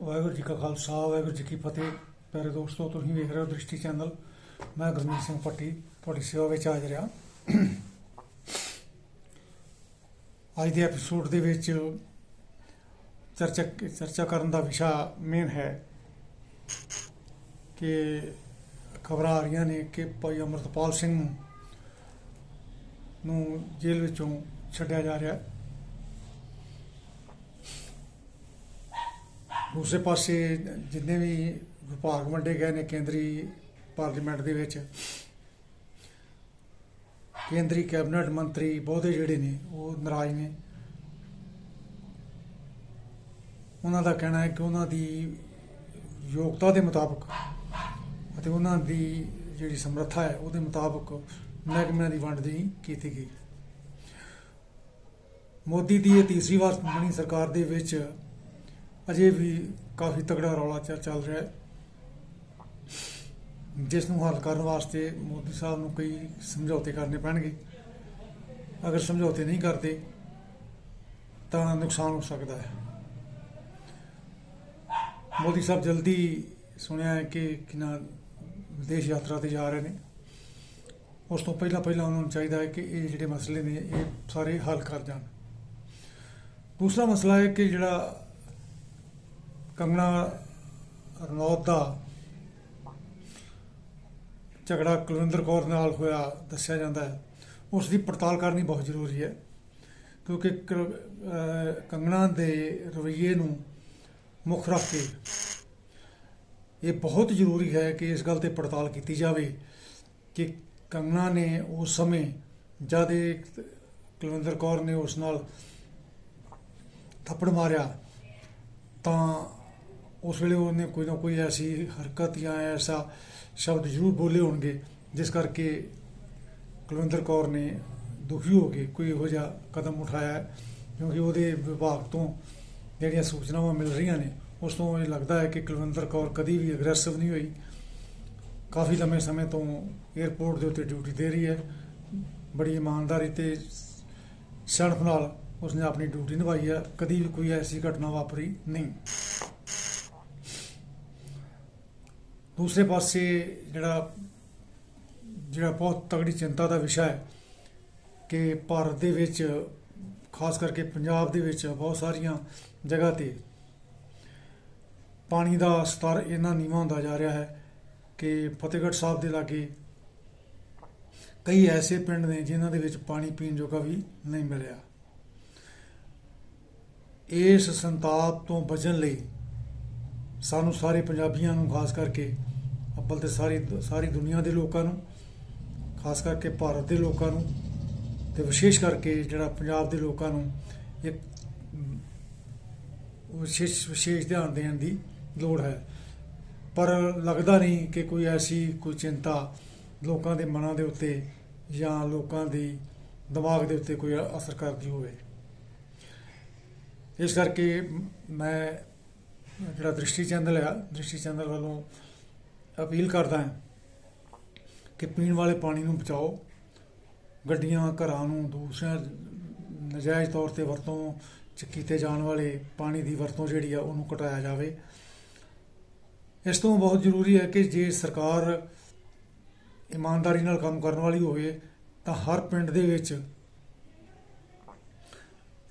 ਵਾਹਿਗੁਰੂ ਜੀ ਕਾ ਖਾਲਸਾ, ਵਾਹਿਗੁਰੂ ਜੀ ਕੀ ਫਤਿਹ। ਪਿਆਰੇ ਦੋਸਤੋ, ਤੁਸੀਂ ਵੇਖ ਰਹੇ ਹੋ ਦ੍ਰਿਸ਼ਟੀ ਚੈਨਲ। ਮੈਂ ਗੁਰਮੀਤ ਸਿੰਘ ਪੱਟੀ ਤੁਹਾਡੀ ਸੇਵਾ ਵਿੱਚ ਹਾਜ਼ਰ ਹਾਂ। ਅੱਜ ਦੇ ਐਪੀਸੋਡ ਦੇ ਵਿੱਚ ਚਰਚਾ ਚਰਚਾ ਕਰਨ ਦਾ ਵਿਸ਼ਾ ਮੇਨ ਹੈ ਕਿ ਖਬਰਾਂ ਆ ਰਹੀਆਂ ਨੇ ਕਿ ਭਾਈ ਅਮਰਤਪਾਲ ਸਿੰਘ ਨੂੰ ਜੇਲ੍ਹ ਵਿੱਚੋਂ ਛੱਡਿਆ ਜਾ ਰਿਹਾ ਹੈ। ਦੂਸਰੇ ਪਾਸੇ ਜਿੰਨੇ ਵੀ ਵਿਭਾਗ ਵੰਡੇ ਗਏ ਨੇ ਕੇਂਦਰੀ ਪਾਰਲੀਮੈਂਟ ਦੇ ਵਿੱਚ, ਕੇਂਦਰੀ ਕੈਬਨਿਟ ਮੰਤਰੀ ਬਹੁਤੇ ਜਿਹੜੇ ਨੇ, ਉਹ ਨਾਰਾਜ਼ ਨੇ। ਉਹਨਾਂ ਦਾ ਕਹਿਣਾ ਹੈ ਕਿ ਉਹਨਾਂ ਦੀ ਯੋਗਤਾ ਦੇ ਮੁਤਾਬਕ ਅਤੇ ਉਹਨਾਂ ਦੀ ਜਿਹੜੀ ਸਮਰੱਥਾ ਹੈ, ਉਹਦੇ ਮੁਤਾਬਕ ਮਹਿਕਮਿਆਂ ਦੀ ਵੰਡ ਨਹੀਂ ਕੀਤੀ ਗਈ। ਮੋਦੀ ਦੀ ਇਹ ਤੀਸਰੀ ਵਾਰ ਬਣੀ ਸਰਕਾਰ ਦੇ ਵਿੱਚ ਅਜੇ ਵੀ ਕਾਫੀ ਤਗੜਾ ਰੌਲਾ ਚੱਲ ਰਿਹਾ ਹੈ। ਜਿਸ ਨੂੰ ਹੱਲ ਕਰਨ ਵਾਸਤੇ ਮੋਦੀ ਸਾਹਿਬ ਨੂੰ ਕਈ ਸਮਝੌਤੇ ਕਰਨੇ ਪੈਣਗੇ। ਅਗਰ ਸਮਝੌਤੇ ਨਹੀਂ ਕਰਦੇ, ਤਾਂ ਨੁਕਸਾਨ ਹੋ ਸਕਦਾ ਹੈ। ਮੋਦੀ ਸਾਹਿਬ ਜਲਦੀ ਸੁਣਿਆ ਹੈ ਕਿ ਕਿਨਾ ਵਿਦੇਸ਼ ਯਾਤਰਾ ਤੇ ਜਾ ਰਹੇ ਨੇ। ਉਸ ਤੋਂ ਪਹਿਲਾਂ ਪਹਿਲਾਂ ਉਹਨਾਂ ਨੂੰ ਚਾਹੀਦਾ ਹੈ ਕਿ ਇਹ ਜਿਹੜੇ ਮਸਲੇ ਨੇ, ਇਹ ਸਾਰੇ ਹੱਲ ਕਰ ਜਾਣ। ਦੂਸਰਾ ਮਸਲਾ ਹੈ ਕਿ ਜਿਹੜਾ ਕੰਗਣਾ ਰਣੌਤ ਦਾ ਝਗੜਾ ਕੁਲਵਿੰਦਰ ਕੌਰ ਨਾਲ ਹੋਇਆ, ਦੱਸਿਆ ਜਾਂਦਾ ਹੈ। ਉਸ ਦੀ ਪੜਤਾਲ ਕਰਨੀ ਬਹੁਤ ਜ਼ਰੂਰੀ ਹੈ, ਕਿਉਂਕਿ ਕ- ਕੰਗਣਾ ਦੇ ਰਵੱਈਏ ਨੂੰ ਮੁੱਖ ਰੱਖ ਕੇ ਇਹ ਬਹੁਤ ਜ਼ਰੂਰੀ ਹੈ ਕਿ ਇਸ ਗੱਲ ਤੇ ਪੜਤਾਲ ਕੀਤੀ ਜਾਵੇ ਕਿ ਕੰਗਣਾ ਨੇ ਉਸ ਸਮੇਂ ਜਦ ਇਹ ਕੁਲਵਿੰਦਰ ਕੌਰ ਨੇ ਉਸ ਨਾਲ ਥੱਪੜ ਮਾਰਿਆ, ਤਾਂ ਉਸ ਵੇਲੇ ਉਹਨੇ ਕੋਈ ਨਾ ਕੋਈ ਐਸੀ ਹਰਕਤ ਜਾਂ ਐਸਾ ਸ਼ਬਦ ਜ਼ਰੂਰ ਬੋਲੇ ਹੋਣਗੇ, ਜਿਸ ਕਰਕੇ ਕੁਲਵਿੰਦਰ ਕੌਰ ਨੇ ਦੁਖੀ ਹੋ ਕੇ ਕੋਈ ਇਹੋ ਜਿਹਾ ਕਦਮ ਉਠਾਇਆ ਕਿਉਂਕਿ ਉਹਦੇ ਵਿਭਾਗ ਤੋਂ ਜਿਹੜੀਆਂ ਸੂਚਨਾਵਾਂ ਮਿਲ ਰਹੀਆਂ ਨੇ, ਉਸ ਤੋਂ ਇਹ ਲੱਗਦਾ ਹੈ ਕਿ ਕੁਲਵਿੰਦਰ ਕੌਰ ਕਦੀ ਵੀ ਅਗਰੈਸਿਵ ਨਹੀਂ ਹੋਈ। ਕਾਫੀ ਲੰਮੇ ਸਮੇਂ ਤੋਂ 에ਅਰਪੋਰਟ ਦੇ ਉੱਤੇ ਡਿਊਟੀ ਦੇ ਰਹੀ ਹੈ। ਬੜੀ ਇਮਾਨਦਾਰੀ ਤੇ ਸਿਆਣਪ ਨਾਲ ਉਸਨੇ ਆਪਣੀ ਡਿਊਟੀ ਨਿਭਾਈ ਹੈ। ਕਦੀ ਵੀ ਕੋਈ ਐਸੀ ਘਟਨਾ ਵਾਪਰੀ ਨਹੀਂ। ਦੂਸਰੇ ਪਾਸੇ ਜਿਹੜਾ ਜਿਹੜਾ ਬਹੁਤ ਤਗੜੀ ਚਿੰਤਾ ਦਾ ਵਿਸ਼ਾ ਹੈ ਕਿ ਭਾਰਤ ਦੇ ਵਿੱਚ, ਖਾਸ ਕਰਕੇ ਪੰਜਾਬ ਦੇ ਵਿੱਚ ਬਹੁਤ ਸਾਰੀਆਂ ਜਗ੍ਹਾ ਤੇ ਪਾਣੀ ਦਾ ਸਤਰ ਇੰਨਾ ਨੀਵਾਂ ਹੁੰਦਾ ਜਾ ਰਿਹਾ ਹੈ ਕਿ ਫਤਿਹਗੜ੍ਹ ਸਾਹਿਬ ਦੇ ਲਾਗੇ ਕਈ ਐਸੇ ਪਿੰਡ ਨੇ ਜਿਨ੍ਹਾਂ ਦੇ ਵਿੱਚ ਪਾਣੀ ਪੀਣ ਜੋਗਾ ਵੀ ਨਹੀਂ ਮਿਲਿਆ। ਇਸ ਸੰਤਾਪ ਤੋਂ ਬਚਣ ਲਈ ਸਾਨੂੰ ਸਾਰੇ ਪੰਜਾਬੀਆਂ ਨੂੰ ਖਾਸ ਕਰਕੇ ਅੱਬਲ ਤੇ ਸਾਰੀ ਸਾਰੀ ਦੁਨੀਆ ਦੇ ਲੋਕਾਂ ਨੂੰ, ਖਾਸ ਕਰਕੇ ਭਾਰਤ ਦੇ ਲੋਕਾਂ ਨੂੰ ਤੇ ਵਿਸ਼ੇਸ਼ ਕਰਕੇ ਜਿਹੜਾ ਪੰਜਾਬ ਦੇ ਲੋਕਾਂ ਨੂੰ ਇੱਕ ਵਿਸ਼ੇਸ਼ ਵਿਸ਼ੇਸ਼ ਧਿਆਨ ਦੇਣ ਦੀ ਲੋੜ ਹੈ। ਪਰ ਲੱਗਦਾ ਨਹੀਂ ਕਿ ਕੋਈ ਐਸੀ ਕੋਈ ਚਿੰਤਾ ਲੋਕਾਂ ਦੇ ਮਨਾਂ ਦੇ ਉੱਤੇ ਜਾਂ ਲੋਕਾਂ ਦੀ ਦਿਮਾਗ ਦੇ ਉੱਤੇ ਕੋਈ ਅਸਰ ਕਰਦੀ ਹੋਵੇ। ਇਸ ਕਰਕੇ ਮੈਂ ਜਿਹੜਾ ਦ੍ਰਿਸ਼ਟੀ ਚੈਨਲ ਆ, ਦ੍ਰਿਸ਼ਟੀ ਚੈਨਲ ਵੱਲੋਂ ਅਪੀਲ ਕਰਦਾ ਹਾਂ ਕਿ ਪੀਣ ਵਾਲੇ ਪਾਣੀ ਨੂੰ ਬਚਾਓ, ਗੱਡੀਆਂ, ਘਰਾਂ ਨੂੰ ਦੂਸਰਿਆਂ ਨਜਾਇਜ਼ ਤੌਰ ਤੇ ਵਰਤੋਂ ਚ ਕੀਤੇ ਜਾਣ ਵਾਲੇ ਪਾਣੀ ਦੀ ਵਰਤੋਂ ਜਿਹੜੀ ਆ ਉਹਨੂੰ ਘਟਾਇਆ ਜਾਵੇ। ਇਸ ਤੋਂ ਬਹੁਤ ਜ਼ਰੂਰੀ ਹੈ ਕਿ ਜੇ ਸਰਕਾਰ ਇਮਾਨਦਾਰੀ ਨਾਲ ਕੰਮ ਕਰਨ ਵਾਲੀ ਹੋਵੇ, ਤਾਂ ਹਰ ਪਿੰਡ ਦੇ ਵਿੱਚ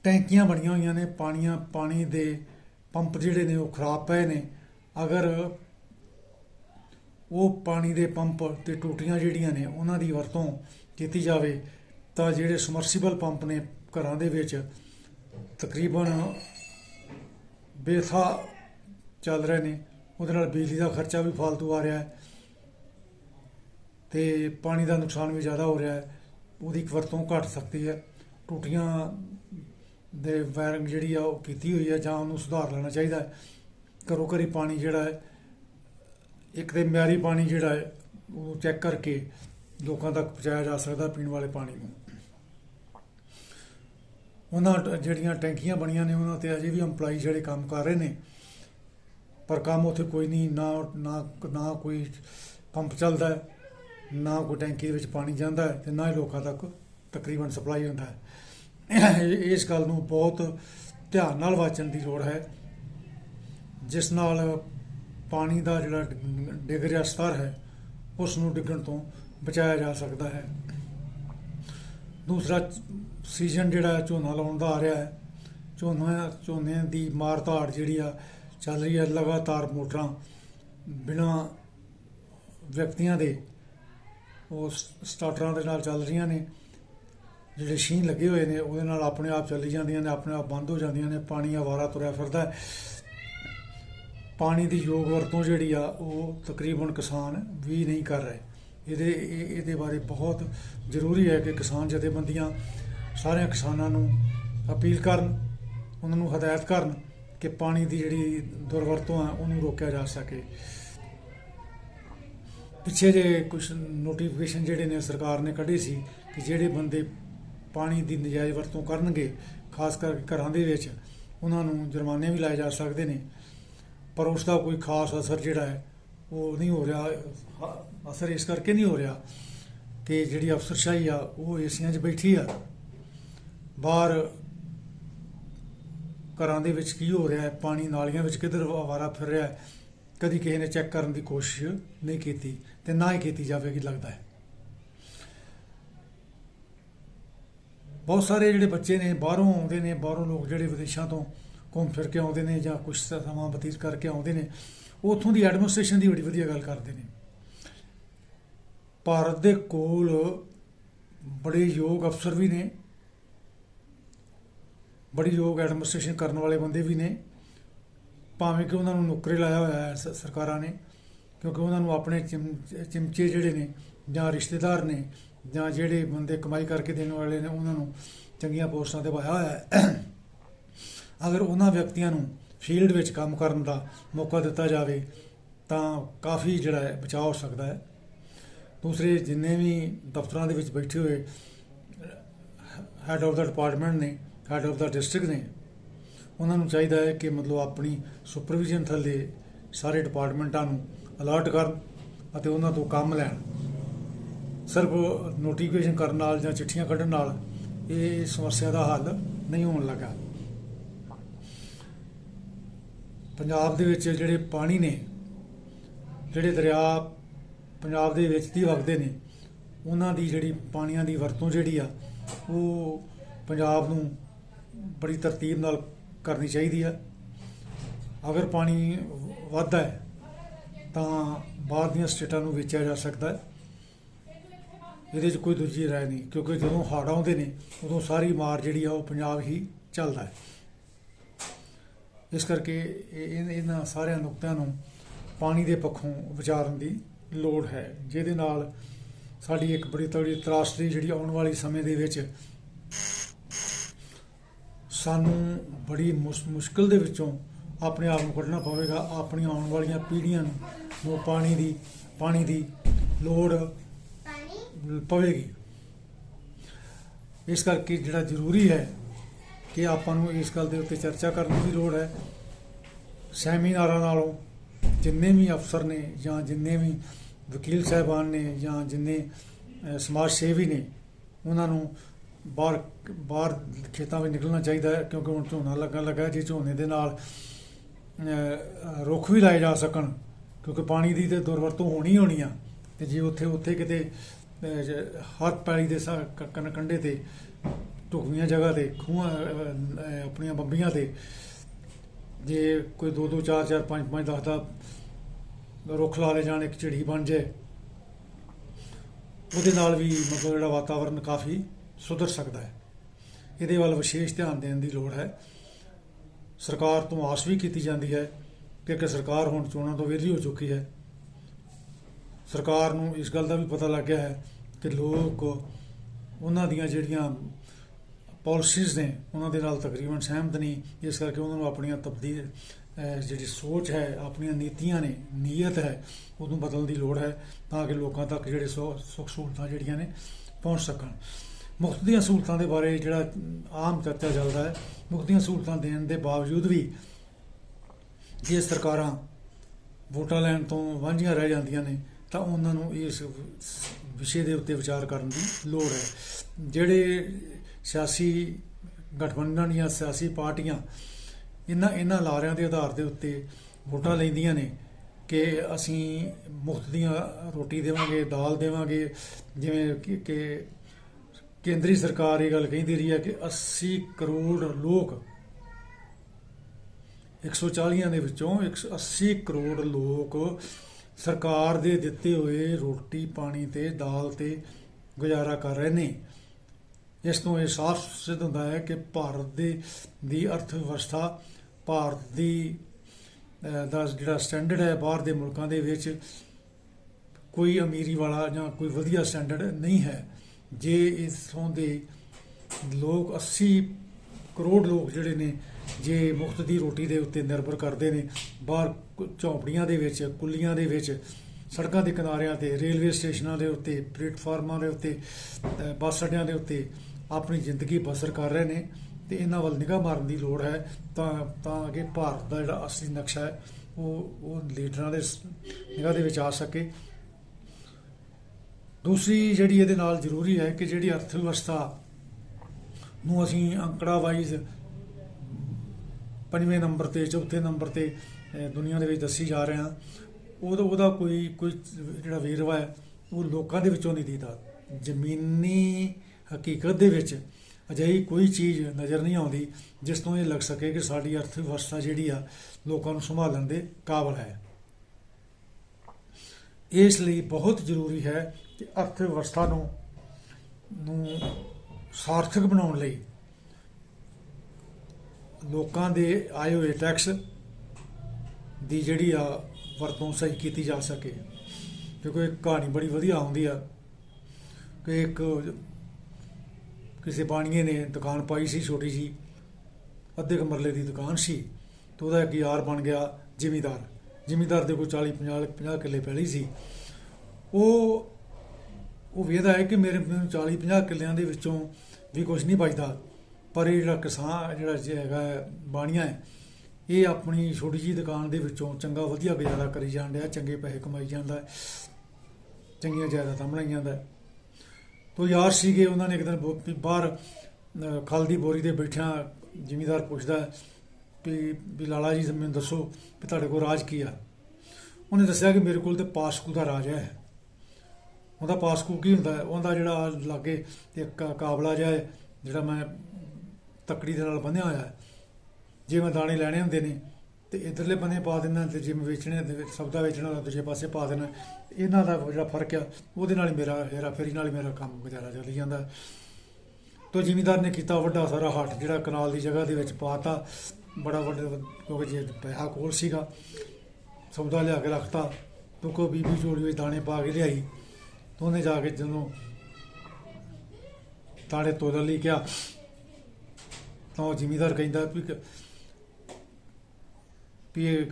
ਟੈਂਕੀਆਂ ਬਣੀਆਂ ਹੋਈਆਂ ਨੇ, ਪਾਣੀਆਂ, ਪਾਣੀ ਦੇ ਪੰਪ ਜਿਹੜੇ ਨੇ ਉਹ ਖਰਾਬ ਪਏ ਨੇ। ਅਗਰ ਉਹ ਪਾਣੀ ਦੇ ਪੰਪ ਤੇ ਟੂਟੀਆਂ ਜਿਹੜੀਆਂ ਨੇ, ਉਹਨਾਂ ਦੀ ਵਰਤੋਂ ਕੀਤੀ ਜਾਵੇ ਤਾਂ ਜਿਹੜੇ ਸਮਰਸੀਬਲ ਪੰਪ ਨੇ ਘਰਾਂ ਦੇ ਵਿੱਚ ਤਕਰੀਬਨ ਬੇਥਾ ਚੱਲ ਰਹੇ ਨੇ, ਉਹਦੇ ਨਾਲ ਬਿਜਲੀ ਦਾ ਖਰਚਾ ਵੀ ਫालतू ਆ ਰਿਹਾ ਹੈ ਤੇ ਪਾਣੀ ਦਾ ਨੁਕਸਾਨ ਵੀ ਜ਼ਿਆਦਾ ਹੋ ਰਿਹਾ ਹੈ, ਉਹਦੀ ਵਰਤੋਂ ਘਟ ਸਕਦੀ ਹੈ। ਟੂਟੀਆਂ ਦੇ ਵਾਇਰਿੰਗ ਜਿਹੜੀ ਆ, ਉਹ ਕੀਤੀ ਹੋਈ ਹੈ ਜਾਂ ਉਹਨੂੰ ਸੁਧਾਰ ਲੈਣਾ ਚਾਹੀਦਾ ਹੈ। ਘਰੋ ਘਰੀ ਪਾਣੀ ਜਿਹੜਾ ਹੈ ਇੱਕ ਤੇ ਮਿਆਰੀ ਪਾਣੀ ਜਿਹੜਾ ਹੈ ਉਹ ਚੈੱਕ ਕਰਕੇ ਲੋਕਾਂ ਤੱਕ ਪਹੁੰਚਾਇਆ ਜਾ ਸਕਦਾ ਪੀਣ ਵਾਲੇ ਪਾਣੀ ਨੂੰ। ਉਹਨਾਂ ਟ- ਜਿਹੜੀਆਂ ਟੈਂਕੀਆਂ ਬਣੀਆਂ ਨੇ ਉਹਨਾਂ ਤੇ ਅਜੇ ਵੀ EMPLOYEE ਜਿਹੜੇ ਕੰਮ ਕਰ ਰਹੇ ਨੇ ਪਰ ਕੰਮ ਉੱਥੇ ਕੋਈ ਨਹੀਂ ਨਾ ਨਾ ਨਾ ਕੋਈ ਪੰਪ ਚੱਲਦਾ ਹੈ, ਨਾ ਕੋਈ ਟੈਂਕੀ ਦੇ ਵਿੱਚ ਪਾਣੀ ਜਾਂਦਾ ਹੈ ਤੇ ਨਾ ਹੀ ਲੋਕਾਂ ਤੱਕ ਤਕਰੀਬਨ ਸਪਲਾਈ ਹੁੰਦਾ ਹੈ। ਇਹ- ਇਸ ਗੱਲ ਨੂੰ ਬਹੁਤ ਧਿਆਨ ਨਾਲ ਵਾਚਣ ਦੀ ਲੋੜ ਹੈ ਜਿਸ ਨਾਲ ਪਾਣੀ ਦਾ ਜਿਹੜਾ ਡਿੱਗ ਰਿਹਾ ਸਤਰ ਹੈ, ਉਸ ਨੂੰ ਡਿੱਗਣ ਤੋਂ ਬਚਾਇਆ ਜਾ ਸਕਦਾ ਹੈ। ਦੂਸਰਾ ਸੀਜ਼ਨ ਜਿਹੜਾ ਝੋਨਾ ਲਾਉਣ ਦਾ ਆ ਰਿਹਾ ਹੈ। ਝੋਨਾ, ਝੋਨੇ ਦੀ ਮਾਰ ਧਾੜ ਜਿਹੜੀ ਆ, ਚੱਲ ਰਹੀ ਹੈ ਲਗਾਤਾਰ ਮੋਟਰਾਂ ਬਿਨਾਂ ਵਿਅਕਤੀਆਂ ਦੇ। ਉਹ ਸਟਾਰਟਰਾਂ ਦੇ ਨਾਲ ਚੱਲ ਰਹੀਆਂ ਨੇ। ਜਿਹੜੇ ਸ਼ੀਨ ਲੱਗੇ ਹੋਏ ਨੇ, ਉਹਦੇ ਨਾਲ ਆਪਣੇ ਆਪ ਚੱਲੀ ਜਾਂਦੀਆਂ ਨੇ, ਆਪਣੇ ਆਪ ਬੰਦ ਹੋ ਜਾਂਦੀਆਂ ਨੇ, ਪਾਣੀ ਆਵਾਰਾ ਤੁਰਿਆ ਫਿਰਦਾ ਪਾਣੀ ਦੀ ਯੋਗ ਵਰਤੋਂ ਜਿਹੜੀ ਆ, ਉਹ ਤਕਰੀਬਨ ਕਿਸਾਨ ਵੀ ਨਹੀਂ ਕਰ ਰਹੇ। ਇਹਦੇ ਇਹਦੇ ਬਾਰੇ ਬਹੁਤ ਜ਼ਰੂਰੀ ਹੈ ਕਿ ਕਿਸਾਨ ਜਥੇਬੰਦੀਆਂ ਸਾਰਿਆਂ ਕਿਸਾਨਾਂ ਨੂੰ ਅਪੀਲ ਕਰਨ, ਉਹਨਾਂ ਨੂੰ ਹਦਾਇਤ ਕਰਨ ਕਿ ਪਾਣੀ ਦੀ ਜਿਹੜੀ ਦੁਰਵਰਤੋਂ ਆ, ਉਹਨੂੰ ਰੋਕਿਆ ਜਾ ਸਕੇ। ਪਿੱਛੇ ਜੇ ਕੁਝ ਨੋਟੀਫਿਕੇਸ਼ਨ ਜਿਹੜੇ ਨੇ ਸਰਕਾਰ ਨੇ ਕੱਢੇ ਸੀ ਕਿ ਜਿਹੜੇ ਬੰਦੇ ਪਾਣੀ ਦੀ ਨਜਾਇਜ਼ ਵਰਤੋਂ ਕਰਨਗੇ, ਖਾਸ ਕਰਕੇ ਘਰਾਂ ਦੇ ਵਿੱਚ, ਉਹਨਾਂ ਨੂੰ ਜੁਰਮਾਨੇ ਵੀ ਲਾਏ ਜਾ ਸਕਦੇ ਨੇ। ਪਰ ਉਸ ਦਾ ਕੋਈ ਖਾਸ ਅਸਰ ਜਿਹੜਾ ਹੈ, ਉਹ ਨਹੀਂ ਹੋ ਰਿਹਾ। ਅਸਰ ਇਸ ਕਰਕੇ ਨਹੀਂ ਹੋ ਰਿਹਾ ਕਿ ਜਿਹੜੀ ਅਫਸਰਸ਼ਾਹੀ ਆ, ਉਹ ਏਸੀਆਂ 'ਚ ਬੈਠੀ ਆ। ਬਾਹਰ ਘਰਾਂ ਦੇ ਵਿੱਚ ਕੀ ਹੋ ਰਿਹਾ ਹੈ? ਪਾਣੀ ਨਾਲੀਆਂ ਵਿੱਚ ਕਿੱਧਰ ਆਵਾਰਾ ਫਿਰ ਰਿਹਾ ਹੈ? ਕਦੀ ਕਿਸੇ ਨੇ ਚੈੱਕ ਕਰਨ ਦੀ ਕੋਸ਼ਿਸ਼ ਨਹੀਂ ਕੀਤੀ ਤੇ ਨਾ ਹੀ ਕੀਤੀ ਜਾਵੇਗੀ ਲੱਗਦਾ ਹੈ। ਬਹੁਤ ਸਾਰੇ ਜਿਹੜੇ ਬੱਚੇ ਨੇ, ਬਾਹਰੋਂ ਆਉਂਦੇ ਨੇ, ਬਾਹਰੋਂ ਲੋਕ ਜਿਹੜੇ ਵਿਦੇਸ਼ਾਂ ਤੋਂ ਘੁੰਮ ਫਿਰ ਕੇ ਆਉਂਦੇ ਨੇ ਜਾਂ ਕੁਝ ਸਮਾਂ ਬਤੀਤ ਕਰਕੇ ਆਉਂਦੇ ਨੇ, ਉਹ ਉੱਥੋਂ ਦੀ ਐਡਮਿਨਿਸਟ੍ਰੇਸ਼ਨ ਦੀ ਬੜੀ ਵਧੀਆ ਗੱਲ ਕਰਦੇ ਨੇ। ਭਾਰਤ ਦੇ ਕੋਲ ਬੜੇ ਯੋਗ ਅਫਸਰ ਵੀ ਨੇ, ਬੜੀ ਯੋਗ ਐਡਮਿਨਿਸਟ੍ਰੇਸ਼ਨ ਕਰਨ ਵਾਲੇ ਬੰਦੇ ਵੀ ਨੇ। ਭਾਵੇਂ ਕਿ ਉਹਨਾਂ ਨੂੰ ਨੌਕਰੀ ਲਾਇਆ ਹੋਇਆ ਹੈ ਸਰਕਾਰਾਂ ਨੇ, ਕਿਉਂਕਿ ਉਹਨਾਂ ਨੂੰ ਆਪਣੇ ਚਿਮ- ਚਿਮਚੇ ਜਿਹੜੇ ਨੇ ਜਾਂ ਰਿਸ਼ਤੇਦਾਰ ਨੇ ਜਾਂ ਜਿਹੜੇ ਬੰਦੇ ਕਮਾਈ ਕਰਕੇ ਦੇਣ ਵਾਲੇ ਨੇ, ਉਹਨਾਂ ਨੂੰ ਚੰਗੀਆਂ ਪੋਸਟਾਂ ਤੇ ਪਾਇਆ ਹੋਇਆ ਹੈ। ਅਗਰ ਉਹਨਾਂ ਵਿਅਕਤੀਆਂ ਨੂੰ ਫੀਲਡ ਵਿੱਚ ਕੰਮ ਕਰਨ ਦਾ ਮੌਕਾ ਦਿੱਤਾ ਜਾਵੇ, ਤਾਂ ਕਾਫੀ ਜਿਹੜਾ ਹੈ ਬਚਾਅ ਹੋ ਸਕਦਾ ਹੈ। ਦੂਸਰੇ ਜਿੰਨੇ ਵੀ ਦਫ਼ਤਰਾਂ ਦੇ ਵਿੱਚ ਬੈਠੇ ਹੋਏ ਹੈਡ ਆਫ ਦਾ ਡਿਪਾਰਟਮੈਂਟ ਨੇ ਹੈਡ ਆਫ ਦਾ ਡਿਸਟ੍ਰਿਕਟ ਨੇ, ਉਹਨਾਂ ਨੂੰ ਚਾਹੀਦਾ ਹੈ ਕਿ ਮਤਲਬ ਆਪਣੀ ਸੁਪਰਵਿਜ਼ਨ ਥੱਲੇ ਸਾਰੇ ਡਿਪਾਰਟਮੈਂਟਾਂ ਨੂੰ ਅਲਰਟ ਕਰਨ ਅਤੇ ਉਹਨਾਂ ਤੋਂ ਕੰਮ ਲੈਣ। ਸਿਰਫ ਨੋਟੀਫਿਕੇਸ਼ਨ ਕਰਨ ਨਾਲ ਜਾਂ ਚਿੱਠੀਆਂ ਕੱਢਣ ਨਾਲ ਇਹ ਸਮੱਸਿਆ ਦਾ ਹੱਲ ਨਹੀਂ ਹੋਣ ਲੱਗਾ। ਪੰਜਾਬ ਦੇ ਵਿੱਚ ਜਿਹੜੇ ਪਾਣੀ ਨੇ, ਜਿਹੜੇ ਦਰਿਆ ਪੰਜਾਬ ਦੇ ਵਿੱਚ ਦੀ ਵਗਦੇ ਨੇ, ਉਹਨਾਂ ਦੀ ਜਿਹੜੀ ਪਾਣੀਆਂ ਦੀ ਵਰਤੋਂ ਜਿਹੜੀ ਆ, ਉਹ ਪੰਜਾਬ ਨੂੰ ਬੜੀ ਤਰਤੀਬ ਨਾਲ ਕਰਨੀ ਚਾਹੀਦੀ ਆ। ਅਗਰ ਪਾਣੀ ਵੱਧਦਾ ਹੈ, ਤਾਂ ਬਾਹਰ ਦੀਆਂ ਸਟੇਟਾਂ ਨੂੰ ਵੇਚਿਆ ਜਾ ਸਕਦਾ ਹੈ। ਇਹਦੇ 'ਚ ਕੋਈ ਦੂਜੀ ਰਾਏ ਨਹੀਂ, ਕਿਉਂਕਿ ਜਦੋਂ ਹਾੜ ਆਉਂਦੇ ਨੇ, ਉਦੋਂ ਸਾਰੀ ਮਾਰ ਜਿਹੜੀ ਆ, ਉਹ ਪੰਜਾਬ ਹੀ ਚੱਲਦਾ ਹੈ। ਇਸ ਕਰਕੇ ਇਹ- ਇਹ- ਇਹਨਾਂ ਸਾਰਿਆਂ ਨੁਕਤਿਆਂ ਨੂੰ ਪਾਣੀ ਦੇ ਪੱਖੋਂ ਵਿਚਾਰਨ ਦੀ ਲੋੜ ਹੈ ਜਿਹਦੇ ਨਾਲ ਸਾਡੀ ਇੱਕ ਬੜੀ ਤਗੜੀ ਤਰਾਸਦੀ ਜਿਹੜੀ ਆਉਣ ਵਾਲੀ ਸਮੇਂ ਦੇ ਵਿੱਚ ਸਾਨੂੰ ਬੜੀ ਮੁਸ਼- ਮੁਸ਼ਕਲ ਦੇ ਵਿੱਚੋਂ ਆਪਣੇ ਆਪ ਨੂੰ ਕੱਢਣਾ ਪਵੇਗਾ ਆਪਣੀਆਂ ਆਉਣ ਵਾਲੀਆਂ ਪੀੜ੍ਹੀਆਂ ਨੂੰ ਨੂੰ ਪਾਣੀ ਦੀ ਪਾਣੀ ਦੀ ਲੋੜ ਪਵੇਗੀ। ਇਸ ਕਰਕੇ ਜਿਹੜਾ ਜ਼ਰੂਰੀ ਹੈ ਕਿ ਆਪਾਂ ਨੂੰ ਇਸ ਗੱਲ ਦੇ ਉੱਤੇ ਚਰਚਾ ਕਰਨ ਦੀ ਲੋੜ ਹੈ। ਸੈਮੀਨਾਰਾਂ ਨਾਲੋਂ ਜਿੰਨੇ ਵੀ ਅਫਸਰ ਨੇ ਜਾਂ ਜਿੰਨੇ ਵੀ ਵਕੀਲ ਸਾਹਿਬਾਨ ਨੇ ਜਾਂ ਜਿੰਨੇ ਸਮਾਜ ਸੇਵੀ ਨੇ ਉਹਨਾਂ ਨੂੰ ਬਾਹਰ ਬਾਹਰ ਖੇਤਾਂ ਵਿੱਚ ਨਿਕਲਣਾ ਚਾਹੀਦਾ ਹੈ ਕਿਉਂਕਿ ਹੁਣ ਝੋਨਾ ਲੱਗਣ ਲੱਗਾ ਜੇ ਝੋਨੇ ਦੇ ਨਾਲ ਰੁੱਖ ਵੀ ਲਾਏ ਜਾ ਸਕਣ ਕਿਉਂਕਿ ਪਾਣੀ ਦੀ ਤੇ ਦੁਰਵਰਤੋਂ ਹੋਣੀ ਹੋਣੀ ਆ। ਤੇ ਜੇ ਉੱਥੇ ਉੱਥੇ ਕਿਤੇ ਅਹ, ਜ- ਹਰ ਪੈਲੀ ਦੇ ਸਾ- ਕੰਢੇ ਤੇ ਢੁਕਵੀਆਂ ਜਗ੍ਹਾ ਤੇ, ਖੂਹਾਂ ਆਪਣੀਆਂ ਬੰਬੀਆਂ ਤੇ, ਜੇ ਕੋਈ 2 2 4 4 5 5 10 ਦਾ ਰੁੱਖ ਲਾ ਲਏ ਜਾਣ, ਇੱਕ ਝਿੜੀ ਬਣ ਜਾਏ, ਉਹਦੇ ਨਾਲ ਵੀ ਮਤਲਬ ਜਿਹੜਾ ਵਾਤਾਵਰਨ ਕਾਫੀ ਸੁਧਰ ਸਕਦਾ ਹੈ। ਇਹਦੇ ਵੱਲ ਵਿਸ਼ੇਸ਼ ਧਿਆਨ ਦੇਣ ਦੀ ਲੋੜ ਹੈ। ਸਰਕਾਰ ਤੋਂ ਆਸ ਵੀ ਕੀਤੀ ਜਾਂਦੀ ਹੈ ਕਿ ਕਿ ਸਰਕਾਰ ਹੁਣ ਚੋਣਾਂ ਤੋਂ ਵਿਹਲੀ ਹੋ ਚੁੱਕੀ ਹੈ, ਸਰਕਾਰ ਨੂੰ ਇਸ ਗੱਲ ਦਾ ਵੀ ਪਤਾ ਲੱਗ ਗਿਆ ਹੈ ਕਿ ਲੋਕ ਉਹਨਾਂ ਦੀਆਂ ਜਿਹੜੀਆਂ ਪਾਲਿਸੀਜ਼ ਨੇ, ਉਹਨਾਂ ਦੇ ਨਾਲ ਤਕਰੀਬਨ ਸਹਿਮਤ ਨਹੀਂ। ਇਸ ਕਰਕੇ ਉਹਨਾਂ ਨੂੰ ਆਪਣੀਆਂ ਤਬਦੀਲ ਜਿਹੜੀ ਸੋਚ ਹੈ, ਆਪਣੀਆਂ ਨੀਤੀਆਂ ਨੇ, ਨੀਅਤ ਹੈ, ਉਹਨੂੰ ਬਦਲਣ ਦੀ ਲੋੜ ਹੈ, ਤਾਂ ਕਿ ਲੋਕਾਂ ਤੱਕ ਜਿਹੜੇ ਸੁ- ਸੁੱਖ ਸਹੂਲਤਾਂ ਜਿਹੜੀਆਂ ਨੇ, ਪਹੁੰਚ ਸਕਣ। ਮੁਫਤ ਦੀਆਂ ਸਹੂਲਤਾਂ ਦੇ ਬਾਰੇ ਜਿਹੜਾ ਆਮ ਚਰਚਾ ਚੱਲਦਾ ਹੈ ਮੁਫਤ ਦੀਆਂ ਸਹੂਲਤਾਂ ਦੇਣ ਦੇ ਬਾਵਜੂਦ ਵੀ ਜੇ ਸਰਕਾਰਾਂ ਵੋਟਾਂ ਲੈਣ ਤੋਂ ਵਾਂਝੀਆਂ ਰਹਿ ਜਾਂਦੀਆਂ ਨੇ, ਤਾਂ ਉਹਨਾਂ ਨੂੰ ਇਸ ਵਿਸ਼ੇ ਦੇ ਉੱਤੇ ਵਿਚਾਰ ਕਰਨ ਦੀ ਲੋੜ ਹੈ। ਜਿਹੜੇ ਸਿਆਸੀ ਗਠਬੰਧਨ ਜਾਂ ਸਿਆਸੀ ਪਾਰਟੀਆਂ ਇਹਨਾਂ ਇਹਨਾਂ ਲਾਰਿਆਂ ਦੇ ਆਧਾਰ ਦੇ ਉੱਤੇ ਵੋਟਾਂ ਲੈਂਦੀਆਂ ਨੇ ਕਿ ਅਸੀਂ ਮੁਫਤ ਦੀਆਂ ਰੋਟੀ ਦੇਵਾਂਗੇ, ਦਾਲ ਦੇਵਾਂਗੇ। ਜਿਵੇਂ ਕਿ- ਕਿ ਕੇਂਦਰੀ ਸਰਕਾਰ ਇਹ ਗੱਲ ਕਹਿੰਦੀ ਰਹੀ ਹੈ ਕਿ 80 ਕਰੋੜ ਲੋਕ 140 ਦੇ ਵਿੱਚੋਂ 180 ਕਰੋੜ ਲੋਕ ਸਰਕਾਰ ਦੇ ਦਿੱਤੇ ਹੋਏ ਰੋਟੀ, ਪਾਣੀ ਤੇ ਦਾਲ ਤੇ ਗੁਜ਼ਾਰਾ ਕਰ ਰਹੇ ਨੇ। ਜਿਸ ਤੋਂ ਇਹ ਸਾਫ਼ ਸਿੱਧ ਹੁੰਦਾ ਹੈ ਕਿ ਭਾਰਤ ਦੇ, ਦੀ ਅਰਥ ਵਿਵਸਥਾ ਭਾਰਤ ਦੀ ਦਾ ਜਿਹੜਾ ਸਟੈਂਡਰਡ ਹੈ ਬਾਹਰ ਦੇ ਮੁਲਕਾਂ ਦੇ ਵਿੱਚ, ਕੋਈ ਅਮੀਰੀ ਵਾਲਾ ਜਾਂ ਕੋਈ ਵਧੀਆ ਸਟੈਂਡਰਡ ਨਹੀਂ ਹੈ। ਜੇ ਇਸੋਂ ਦੇ ਲੋਕ 80 ਕਰੋੜ ਲੋਕ ਜਿਹੜੇ ਨੇ, ਜੇ ਮੁਫਤ ਦੀ ਰੋਟੀ ਦੇ ਉੱਤੇ ਨਿਰਭਰ ਕਰਦੇ ਨੇ, ਬਾਹਰ ਝੌਂਪੜੀਆਂ ਦੇ ਵਿੱਚ, ਕੁੱਲੀਆਂ ਦੇ ਵਿੱਚ, ਸੜਕਾਂ ਦੇ ਕਿਨਾਰਿਆਂ ਤੇ, ਰੇਲਵੇ ਸਟੇਸ਼ਨਾਂ ਦੇ ਉੱਤੇ, ਪਲੇਟਫਾਰਮਾਂ ਦੇ ਉੱਤੇ ਬੱਸ ਅੱਡਿਆਂ ਦੇ ਉੱਤੇ ਆਪਣੀ ਜ਼ਿੰਦਗੀ ਬਸਰ ਕਰ ਰਹੇ ਨੇ ਤੇ ਇਹਨਾਂ ਵੱਲ ਨਿਗਾਹ ਮਾਰਨ ਦੀ ਲੋੜ ਹੈ, ਤਾਂ ਤਾਂ ਕਿ ਭਾਰਤ ਦਾ ਜਿਹੜਾ ਅਸਲੀ ਨਕਸ਼ਾ ਹੈ, ਉਹ ਉਹ ਲੀਡਰਾਂ ਦੇ ਨਿਗਾਹ ਦੇ ਵਿੱਚ ਆ ਸਕੇ। ਦੂਸਰੀ ਜਿਹੜੀ ਇਹਦੇ ਨਾਲ ਜ਼ਰੂਰੀ ਹੈ ਕਿ ਜਿਹੜੀ ਅਰਥ ਵਿਵਸਥਾ ਨੂੰ ਅਸੀਂ ਅੰਕੜਾ ਵਾਈਜ਼ ਪੰਜਵੇਂ ਨੰਬਰ ਤੇ, ਚੌਥੇ ਨੰਬਰ ਤੇ ਦੁਨੀਆ ਦੇ ਵਿੱਚ ਦੱਸੀ ਜਾ ਰਹੇ ਹਾਂ, ਉਹਦਾ ਉਹਦਾ ਕੋਈ ਕੋਈ ਜਿਹੜਾ ਵੇਰਵਾ ਹੈ, ਉਹ ਲੋਕਾਂ ਦੇ ਵਿੱਚੋਂ ਨਹੀਂ ਦੀਦਾ। ਜ਼ਮੀਨੀ ਹਕੀਕਤ ਦੇ ਵਿੱਚ ਅਜਿਹੀ ਕੋਈ ਚੀਜ਼ ਨਜ਼ਰ ਨਹੀਂ ਆਉਂਦੀ ਜਿਸ ਤੋਂ ਇਹ ਲੱਗ ਸਕੇ ਕਿ ਸਾਡੀ ਅਰਥ ਵਿਵਸਥਾ ਜਿਹੜੀ ਆ, ਲੋਕਾਂ ਨੂੰ ਸੰਭਾਲਣ ਦੇ ਕਾਬਲ ਹੈ। ਇਸ ਲਈ ਬਹੁਤ ਜ਼ਰੂਰੀ ਹੈ ਕਿ ਅਰਥ ਵਿਵਸਥਾ ਨੂੰ ਨੂੰ ਸਾਰਥਕ ਬਣਾਉਣ ਲਈ ਲੋਕਾਂ ਦੇ ਆਏ ਹੋਏ ਟੈਕਸ ਦੀ ਜਿਹੜੀ ਆ ਵਰਤੋਂ ਸਹੀ ਕੀਤੀ ਜਾ ਸਕੇ। ਕਿਉਂਕਿ ਇੱਕ ਕਹਾਣੀ ਬੜੀ ਵਧੀਆ ਆਉਂਦੀ ਆ ਕਿ ਇੱਕ ਕਿਸੇ ਬਾਣੀਏ ਨੇ ਦੁਕਾਨ ਪਾਈ ਸੀ, ਛੋਟੀ ਜੀ ਅੱਧੇ ਕੁ ਮਰਲੇ ਦੀ ਦੁਕਾਨ ਸੀ ਤੇ ਉਹਦਾ ਇੱਕ ਯਾਰ ਬਣ ਗਿਆ, ਜ਼ਿਮੀਦਾਰ। ਜ਼ਿਮੀਦਾਰ ਦੇ ਕੋਲ 40 50 50 ਕਿੱਲੇ ਪੈਲੀ ਸੀ। ਉਹ ਉਹ ਵੇਖਦਾ ਹੈ ਕਿ ਮੇਰੇ ਮੈਨੂੰ 40 50 ਕਿੱਲਿਆਂ ਦੇ ਵਿੱਚੋਂ ਵੀ ਕੁਝ ਨਹੀਂ ਬਚਦਾ। ਪਰ ਇਹ ਜਿਹੜਾ ਕਿਸਾਨ, ਜਿਹੜਾ ਹੈਗਾ ਬਾਣੀਆਂ ਹੈ, ਇਹ ਆਪਣੀ ਛੋਟੀ ਜੀ ਦੁਕਾਨ ਦੇ ਵਿੱਚੋਂ ਚੰਗਾ ਵਧੀਆ ਗੁਜ਼ਾਰਾ ਕਰੀ ਜਾਣ ਰਿਹਾ ਚੰਗੇ ਪੈਸੇ ਕਮਾਈ ਜਾਂਦਾ, ਚੰਗੀਆਂ ਜਾਇਦਾਦਾਂ ਬਣਾਈ ਜਾਂਦਾ। ਹੈ। ਯਾਰ ਸੀਗੇ ਉਹਨਾਂ ਨੇ ਇੱਕ ਦਿਨ ਬੋ- ਵੀ ਬਾਹਰ ਅਹ, ਖਲ ਦੀ ਬੋਰੀ ਤੇ ਬੈਠਿਆਂ ਜ਼ਿਮੀਦਾਰ ਪੁੱਛਦਾ ਵੀ ਵੀ ਲਾਲਾ ਜੀ ਮੈਨੂੰ ਦੱਸੋ ਵੀ ਤੁਹਾਡੇ ਕੋਲ ਰਾਜ ਕੀ ਆ? ਉਹਨੇ ਦੱਸਿਆ ਕਿ ਮੇਰੇ ਕੋਲ ਤੇ ਪਾਸਕੂ ਦਾ ਰਾਜ ਹੈ। ਉਹਦਾ ਪਾਸਕੂ ਕੀ ਹੁੰਦਾ ਉਹਦਾ ਜਿਹੜਾ ਲਾਗੇ ਇੱਕ ਕਾਬਲਾ ਜਿਹਾ ਹੈ ਜਿਹੜਾ ਮੈਂ ਤਕੜੀ ਦੇ ਨਾਲ ਬੰਨਿਆ ਹੋਇਆ ਜੇ ਮੈਂ ਦਾਣੇ ਲੈਣੇ ਹੁੰਦੇ ਨੇ ਤੇ ਇਧਰਲੇ ਬੰਨੇ ਪਾ ਦਿੰਦਾ ਤੇ ਜੇ ਵੇਚਣੇ ਤੇ ਸਬਦਾ ਵੇਚਣਾ ਤਾਂ ਦੂਜੇ ਪਾਸੇ ਪਾ ਦੇਣਾ। ਇਹਨਾਂ ਦਾ ਜਿਹੜਾ ਫ਼ਰਕ ਆ, ਉਹਦੇ ਨਾਲ ਮੇਰਾ ਹੇਰਾ ਫੇਰੀ ਨਾਲ ਮੇਰਾ ਕੰਮ ਗੁਜ਼ਾਰਾ ਚੱਲੀ ਜਾਂਦਾ। ਤੋ ਜ਼ਿਮੀਦਾਰ ਨੇ ਕੀਤਾ ਵੱਡਾ ਸਾਰਾ ਹੱਟ, ਜਿਹੜਾ ਕਨਾਲ ਦੀ ਜਗ੍ਹਾ ਦੇ ਵਿੱਚ ਪਾਤਾ। ਬੜਾ ਵੱਡਾ, ਕਿਉਂਕਿ ਜੇ ਪੈਸਾ ਕੋਲ ਸੀਗਾ ਸੌਦਾ ਲਿਆ ਕੇ ਰੱਖਤਾ। ਤੂੰ ਕੋ ਬੀਬੀ ਜੋੜੀ ਵਿੱਚ ਦਾਣੇ ਪਾ ਕੇ ਲਿਆਈ। ਤੇ ਉਹਨੇ ਜਾ ਕੇ ਜਦੋਂ ਦਾਣੇ ਤੋੜਨ ਲਈ ਕਿਹਾ, ਤਾਂ ਉਹ ਜ਼ਿਮੀਦਾਰ ਕਹਿੰਦਾ ਵੀ ਵੀ ਇਹ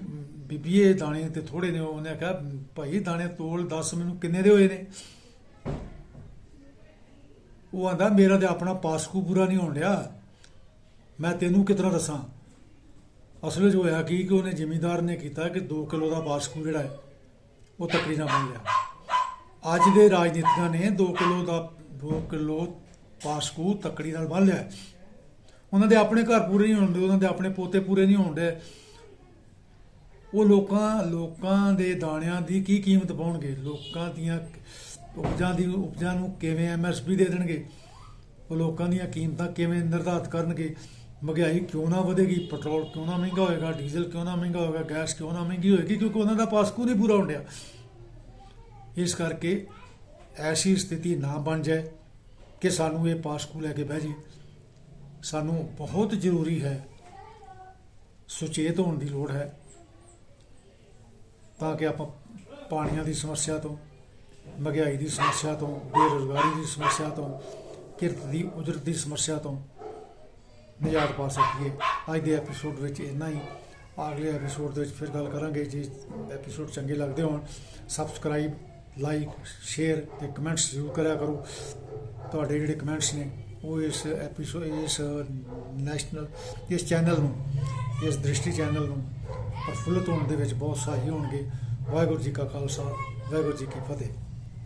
ਬੀਬੀ ਇਹ ਦਾਣੇ ਤੇ ਥੋੜੇ ਨੇ, ਉਹਨੇ ਆਖਿਆ, ਭਾਈ ਦਾਣੇ ਤੋਲ, ਦੱਸ ਮੈਨੂੰ ਕਿੰਨੇ ਦੇ ਹੋਏ ਨੇ? ਉਹ ਆਂਦਾ, ਮੇਰਾ ਤੇ ਆਪਣਾ ਪਾਸਕੂ ਪੂਰਾ ਨਹੀਂ ਹੋਣ ਡਿਆ। ਮੈਂ ਤੈਨੂੰ ਕਿਤਨਾ ਦੱਸਾਂ? ਅਸਲ ਵਿੱਚ ਹੋਇਆ ਕੀ ਕਿ ਉਹਨੇ ਜ਼ਿਮੀਦਾਰ ਨੇ ਕੀਤਾ ਕਿ 2 ਕਿਲੋ ਦਾ ਪਾਸਕੂ ਜਿਹੜਾ ਹੈ, ਉਹ ਤਕੜੀ ਨਾਲ ਬਣ ਲਿਆ ਅੱਜ ਦੇ ਰਾਜਨੀਤਿਕਾਂ ਨੇ 2 ਕਿਲੋ ਦਾ 2 ਕਿਲੋ ਪਾਸਕੂ ਤਕੜੀ ਨਾਲ ਬੰਨ ਲਿਆ ਉਹਨਾਂ ਦੇ ਆਪਣੇ ਘਰ ਪੂਰੇ ਨਹੀਂ ਹੁੰਦੇ ਉਹਨਾਂ ਦੇ ਆਪਣੇ ਪੋਤੇ ਪੂਰੇ ਨਹੀਂ ਹੁੰਦੇ ਉਹ ਲੋਕਾਂ ਲੋਕਾਂ ਦੇ ਦਾਣਿਆਂ ਦੀ ਕੀ ਕੀਮਤ ਪਾਉਣਗੇ? ਲੋਕਾਂ ਦੀਆਂ ਉਪਜਾਂ ਦੀ, ਉਪਜਾਂ ਨੂੰ ਕਿਵੇਂ ਐਮਐਸਪੀ ਦੇ ਦੇਣਗੇ? ਉਹ ਲੋਕਾਂ ਦੀਆਂ ਕੀਮਤਾਂ ਕਿਵੇਂ ਨਿਰਧਾਰਤ ਕਰਨਗੇ? ਮਹਿੰਗਾਈ ਕਿਉਂ ਨਾ ਵਧੇਗੀ? ਪੈਟਰੋਲ ਕਿਉਂ ਨਾ ਮਹਿੰਗਾ ਹੋਏਗਾ? ਡੀਜ਼ਲ ਕਿਉਂ ਨਾ ਮਹਿੰਗਾ ਹੋਏਗਾ? ਗੈਸ ਕਿਉਂ ਨਾ ਮਹਿੰਗੀ ਹੋਏਗੀ? ਕਿਉਂਕਿ ਉਹਨਾਂ ਦਾ ਪਾਸਕੂ ਨਹੀਂ ਪੂਰਾ ਹੁੰਦਿਆ ਇਸ ਕਰਕੇ ਐਸੀ ਸਥਿਤੀ ਨਾ ਬਣ ਜਾਏ ਕਿ ਸਾਨੂੰ ਇਹ ਪਾਸਕੂ ਲੈ ਕੇ ਬਹਿ ਜੀ ਸਾਨੂੰ ਬਹੁਤ ਜ਼ਰੂਰੀ ਹੈ ਸੁਚੇਤ ਹੋਣ ਦੀ ਲੋੜ ਹੈ। ਤਾਂ ਕਿ ਆਪਾਂ ਪਾਣੀਆਂ ਦੀ ਸਮੱਸਿਆ ਤੋਂ, ਮਹਿੰਗਾਈ ਦੀ ਸਮੱਸਿਆ ਤੋਂ, ਬੇਰੁਜ਼ਗਾਰੀ ਦੀ ਸਮੱਸਿਆ ਤੋਂ, ਕਿਰਤ ਦੀ ਉਜਰਤ ਦੀ ਸਮੱਸਿਆ ਤੋਂ ਨਿਜਾਤ ਪਾ ਸਕੀਏ। ਅੱਜ ਦੇ ਐਪੀਸੋਡ ਵਿੱਚ ਇੰਨਾ ਹੀ। ਅਗਲੇ ਐਪੀਸੋਡ ਦੇ ਵਿੱਚ ਫਿਰ ਗੱਲ ਕਰਾਂਗੇ। ਜੇ ਐਪੀਸੋਡ ਚੰਗੇ ਲੱਗਦੇ ਹੋਣ ਸਬਸਕ੍ਰਾਈਬ ਲਾਈਕ ਸ਼ੇਅਰ ਤੇ ਕਮੈਂਟਸ ਜ਼ਰੂਰ ਕਰਿਆ ਕਰੋ। ਤੁਹਾਡੇ ਜਿਹੜੇ ਕਮੈਂਟਸ ਨੇ, ਉਹ ਇਸ ਐਪੀਸੋਡ ਇਸ ਨੈਸ਼ਨਲ ਇਸ ਚੈਨਲ ਨੂੰ, ਇਸ ਦ੍ਰਿਸ਼ਟੀ ਚੈਨਲ ਨੂੰ ਪ੍ਰਫੁੱਲਤ ਹੋਣ ਦੇ ਵਿੱਚ ਬਹੁਤ ਸਹਾਈ ਹੋਣਗੇ। ਵਾਹਿਗੁਰੂ ਜੀ ਕਾ ਖਾਲਸਾ, ਵਾਹਿਗੁਰੂ ਜੀ ਕੀ ਫਤਿਹ।